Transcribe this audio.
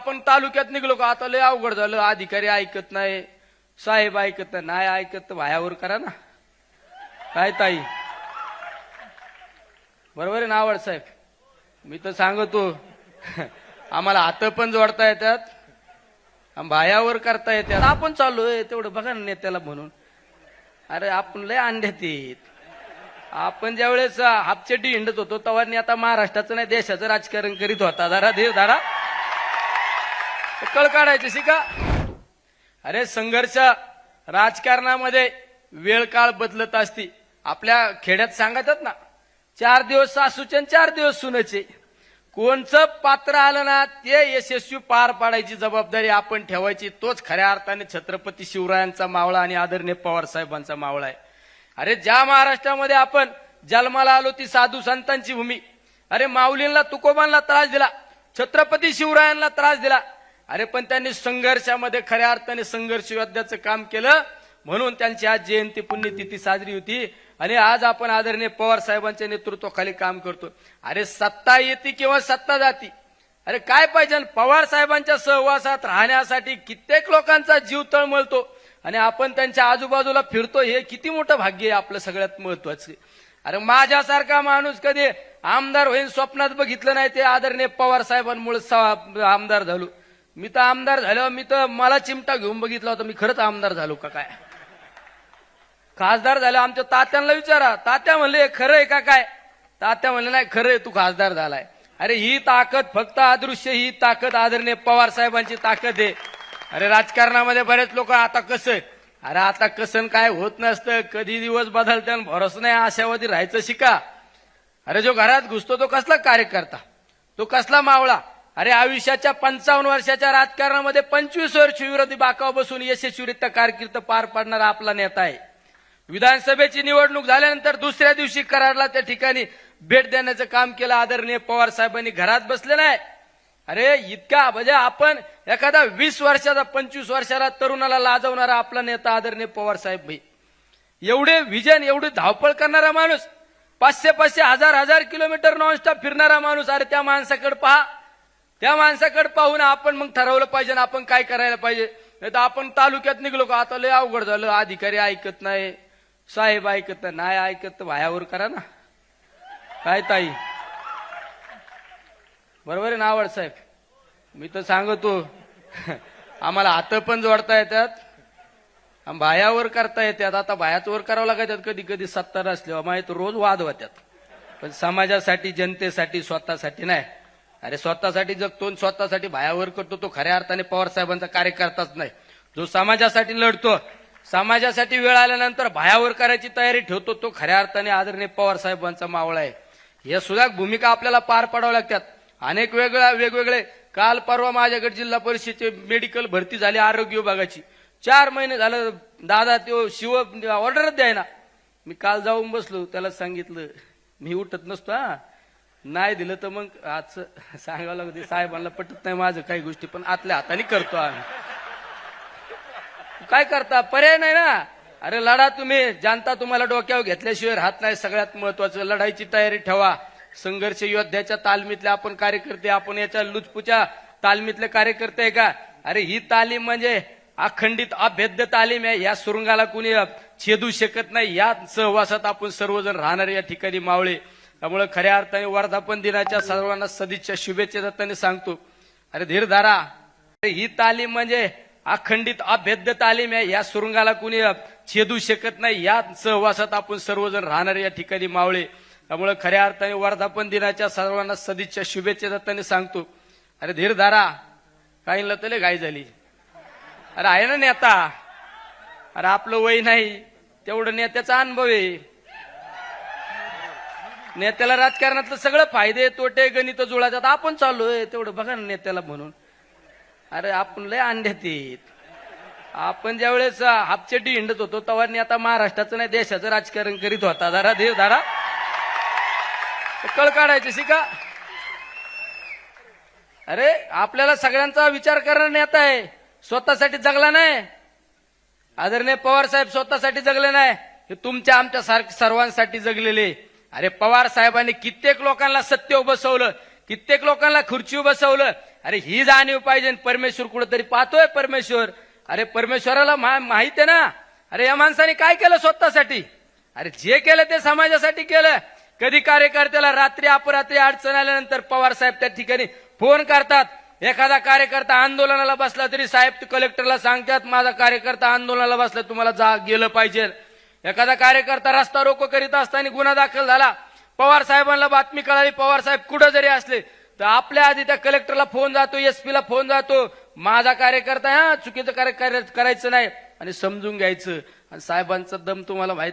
आपण तालुक्यात निघलो का? आता लय अवघड झालं. अधिकारी ऐकत नाही. साहेब ऐकत नाही. नाही ऐकत तर भायावर करा ना. काय ताई? बरोबर आहे ना आवड साहेब? मी तर सांगतो. आम्हाला हात पण जोडता येतात. भायावर करता येतात. आपण चाललोय. तेवढं बघा ना नेत्याला म्हणून. अरे आपण लय अंड्यात येत आपण ज्या वेळेस हापचेटी हिंडत होतो तेव्हा आता महाराष्ट्राचं नाही देशाचं राजकारण करीत होता. जरा धीर धारा. कळ काढायचे शिका. अरे संघर्ष राजकारणामध्ये वेळ काळ बदलत असती. आपल्या खेड्यात सांगतात ना चार दिवस सासूचे आणि चार दिवस सुनायचे कोणचं पात्र आलं ना ते यशस्वी पार पाडायची जबाबदारी आपण ठेवायची. तोच खऱ्या अर्थाने छत्रपती शिवरायांचा मावळा आणि आदरणीय पवार साहेबांचा मावळा आहे. अरे ज्या महाराष्ट्रामध्ये आपण जन्माला आलो ती साधू संतांची भूमी. अरे माऊलींना तुकोबांना त्रास दिला छत्रपती शिवरायांना त्रास दिला. अरे पण त्यांनी संघर्षामध्ये खऱ्या अर्थाने संघर्ष योद्ध्याचं काम केलं. म्हणून त्यांची आज जयंती पुण्यतिथी साजरी होती. आणि आज आपण आदरणीय पवार साहेबांच्या नेतृत्वाखाली काम करतो. अरे सत्ता येते किंवा सत्ता जाती? अरे काय पाहिजे? पवार साहेबांच्या सहवासात राहण्यासाठी कित्येक लोकांचा जीव तळमळतो. आणि आपण त्यांच्या आजूबाजूला फिरतो हे किती मोठं भाग्य आहे आपलं सगळ्यात महत्वाचं. अरे माझ्यासारखा माणूस कधी आमदार होईल स्वप्नात बघितलं नाही ते आदरणीय पवार साहेबांमुळे आमदार झालो. मी तर आमदार झालो मी तर मला चिमटा घेऊन बघितला होता मी खरंच आमदार झालो का काय? खासदार झालो आमच्या तात्यांना विचारा. तात्या म्हणले खरं आहे का काय? तात्या म्हणले नाही खरं आहे तू खासदार झालाय. अरे ही ताकद फक्त अदृश्य ही ताकद आदरणीय पवार साहेबांची ताकद आहे. अरे राजकारणामध्ये बरेच लोक आता कसं अरे आता कसं काय होत नसतं. कधी दिवस बदलते आणि नाही आशावादी राहायचं शिका. अरे जो घरात घुसतो तो कसला कार्यकर्ता? तो कसला मावळा? अरे आयुष्याच्या पंचावन्न वर्षाच्या राजकारणामध्ये पंचवीस वर्ष विरोधी बाकाव बसून यशस्वीरित्या कारकीर्द पार पाडणारा आपला नेता आहे. विधानसभेची निवडणूक झाल्यानंतर दुसऱ्या दिवशी कराडला त्या ठिकाणी भेट देण्याचं काम केलं. आदरणीय पवार साहेबांनी घरात बसले नाही अरे इतका म्हणजे आपण एखादा वीस वर्षाचा पंचवीस वर्षाला तरुणाला लाजवणारा आपला नेता आदरणीय पवार साहेब भाई. एवढे विजन एवढी धावपळ करणारा माणूस पाचशे पाचशे हजार हजार किलोमीटर नॉनस्टॉप फिरणारा माणूस अरे त्या माणसाकडे पहा. त्या माणसाकडे पाहून आपण मग ठरवलं पाहिजे ना आपण काय करायला पाहिजे. नाही तर आपण तालुक्यात निघलो का आता लय अवघड झालं. अधिकारी ऐकत नाही साहेब ऐकत नाही. नाही ऐकत तर भायावर करा ना. काय ताई? बरोबर आहे ना आवड साहेब? मी तर सांगतो. आम्हाला हात पण जोडता येतात. भायावर करता येतात. आता भायाचवर करावं लागतात कधी कधी सत्ता नसल्यावर. माहीत रोज वाद होत्यात पण समाजासाठी जनतेसाठी स्वतःसाठी नाही. अरे स्वतःसाठी जगतो स्वतःसाठी भायावर करतो तो खऱ्या अर्थाने पवार साहेबांचा कार्यकर्ताच नाही. जो समाजासाठी लढतो समाजासाठी वेळ आल्यानंतर भायावर करायची तयारी ठेवतो तो खऱ्या अर्थाने आदरणीय पवार साहेबांचा मावळा आहे. या सुद्धा भूमिका आपल्याला पार पाडाव्या लागतात. अनेक वेगळ्या वेगवेगळे काल परवा माझ्याकडे जिल्हा परिषदेचे मेडिकल भरती झाली आरोग्य विभागाची. चार महिने झालं दादा तो शिव ऑर्डरच द्यायना. मी काल जाऊन बसलो त्याला सांगितलं मी उठत नसतो हा. नाही दिलं तर मग आज सांगावं लागते साहेबांना पटत नाही माझं काही गोष्टी पण आतल्या हाताने करतो आम्ही. काय करता? पर्याय नाही ना. अरे लढा तुम्ही. जानता तुम्हाला डोक्यावर घेतल्याशिवाय राहत नाही. सगळ्यात महत्वाचं लढाईची तयारी ठेवा. संघर्ष योद्ध्याच्या तालमीतले आपण कार्यकर्ते आपण याच्या लुचपूच्या तालमीतले कार्यकर्ते आहे का? अरे ही तालीम म्हणजे अखंडित अभेद्य तालीम आहे. या सुरुंगाला कुणी छेदू शकत नाही. या सहवासात आपण सर्वजण राहणार या ठिकाणी मावळे. त्यामुळे खऱ्या अर्थाने वर्धापन दिनाच्या सर्वांना सदिच्छा शुभेच्छा दत्ताने सांगतो. अरे धीर धारा ही तालीम म्हणजे अखंडित अभेद्य तालीम आहे. या सुरुंगाला कुणी छेदू शकत नाही. या सहवासात आपण सर्वजण राहणार या ठिकाणी मावळे. त्यामुळे खऱ्या अर्थाने वर्धापन दिनाच्या सर्वांना सदिच्छा शुभेच्छा दत्ताने सांगतो. अरे धीर धारा काहींना तले घाई झाली. अरे आहे ना नेता. अरे आपलं वय नाही. तेवढं नेत्याचा अनुभव आहे. नेत्याला राजकारणातलं सगळं फायदे तोटे गणित जुळातात. आपण चाललोय तेवढं बघा ना नेत्याला म्हणून. अरे आपण लय अंड्यात येत आपण ज्या वेळेस हापचेटी हिंडत होतो तेव्हा आता महाराष्ट्राचं नाही देशाचं राजकारण करीत होता. जरा देव धारा कळ काढायचे शिका. अरे आपल्याला सगळ्यांचा विचार करणारा नेता आहे. स्वतःसाठी जगला नाही. आदरणीय पवार साहेब स्वतःसाठी जगले नाही. हे तुमच्या आमच्या सारख सर्वांसाठी जगलेले. अरे पवार साहेबांनी कित्येक लोकांना सत्य बसवलं कित्येक लोकांना खुर्ची बसवलं अरे ही जाणीव पाहिजे परमेश्वर कुठेतरी पाहतोय परमेश्वर. अरे परमेश्वराला मा- माहीत आहे ना? अरे या माणसाने काय केलं स्वतःसाठी? अरे जे केलं ते समाजासाठी केलं. कधी कार्यकर्त्याला रात्री अपरात्री अडचण आल्यानंतर पवार साहेब त्या ठिकाणी फोन करतात. एखादा कार्यकर्ता आंदोलनाला बसला तरी साहेब ते कलेक्टरला सांगतात माझा कार्यकर्ता आंदोलनाला बसला तुम्हाला जा गेलं पाहिजे. एखादा कार्यकर्ता रस्ता रोको करीत असताना गुन्हा दाखल झाला. पवार साहेबांना बातमी कळाली पवार साहेब कुठं जरी असले तर आपल्या आधी त्या कलेक्टरला फोन जातो एसपीला फोन जातो. माझा कार्यकर्ता हा चुकीचं कार्य कार्य- करायचं नाही. आणि समजून घ्यायचं. आणि साहेबांचा दम तुम्हाला माहीत